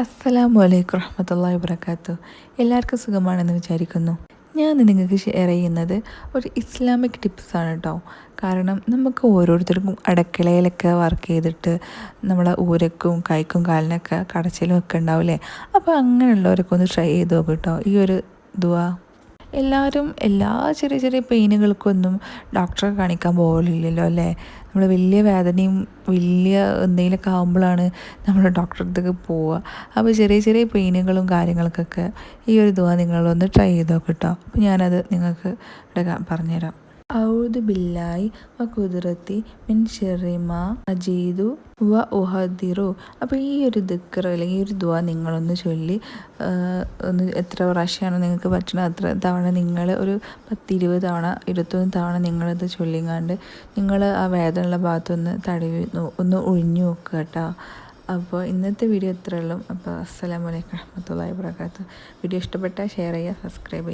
അസ്സലാമു അലൈക്കും റഹ്മത്തുള്ളാഹി വബർക്കാത്തു എല്ലാവർക്കും സുഖമാണെന്ന് വിചാരിക്കുന്നു. ഞാൻ നിങ്ങൾക്ക് ഷെയർ ചെയ്യുന്നത് ഒരു ഇസ്ലാമിക് ടിപ്സാണ് കേട്ടോ കാരണം നമുക്ക് ഓരോരുത്തർക്കും അടുക്കളയിലൊക്കെ വർക്ക് ചെയ്തിട്ട് നമ്മളെ ഊരക്കും കൈക്കും കാലിനൊക്കെ കടച്ചിലും ഒക്കെ ഉണ്ടാവില്ലേ? അപ്പോൾ അങ്ങനെയുള്ളവരൊക്കെ ഒന്ന് ട്രൈ ചെയ്ത് നോക്കും കേട്ടോ ഈ ഒരു ദുവാ എല്ലാവരും എല്ലാ ചെറിയ ചെറിയ പെയിനുകൾക്കൊന്നും ഡോക്ടറെ കാണിക്കാൻ പോകലില്ലല്ലോ അല്ലേ? നമ്മൾ വലിയ വേദനയും വലിയ എന്തെങ്കിലുമൊക്കെ ആകുമ്പോഴാണ് നമ്മൾ ഡോക്ടറെ അടുത്തേക്ക് പോവുക. അപ്പോൾ ചെറിയ ചെറിയ പെയിനുകളും കാര്യങ്ങൾക്കൊക്കെ ഈ ഒരു ദുവ നിങ്ങളൊന്ന് ട്രൈ ചെയ്ത് കേട്ടോ അപ്പോൾ ഞാനത് നിങ്ങൾക്ക് ഇവിടെ പറഞ്ഞുതരാം. ഔദു ബില്ലായി വ കുതിരത്തി മിൻ ഷെറിമ അജീദു വ ഉഹദിറു. അപ്പോൾ ഈ ഒരു ദിക്കർ അല്ലെങ്കിൽ ഒരു ദുവ നിങ്ങളൊന്ന് ചൊല്ലി ഒന്ന് എത്ര പ്രാവശ്യമാണ് നിങ്ങൾക്ക് പറ്റണത് അത്ര തവണ നിങ്ങൾ ഒരു പത്തിരുപത് തവണ ഇരുപത്തൊന്ന് തവണ നിങ്ങളത് ചൊല്ലിങ്ങാണ്ട് നിങ്ങൾ ആ വേദനയുള്ള ഭാഗത്തൊന്ന് തടവി ഒന്ന് ഒഴിഞ്ഞു നോക്കുക കേട്ടോ. അപ്പോൾ ഇന്നത്തെ വീഡിയോ ഇത്രയുള്ളൂ അപ്പോൾ അസ്സലാമലൈക്കും വാഹമത്തുള്ള വാബർക്കാത്തു വീഡിയോ ഇഷ്ടപ്പെട്ടാൽ ഷെയർ ചെയ്യുക സബ്സ്ക്രൈബ് ചെയ്യുക.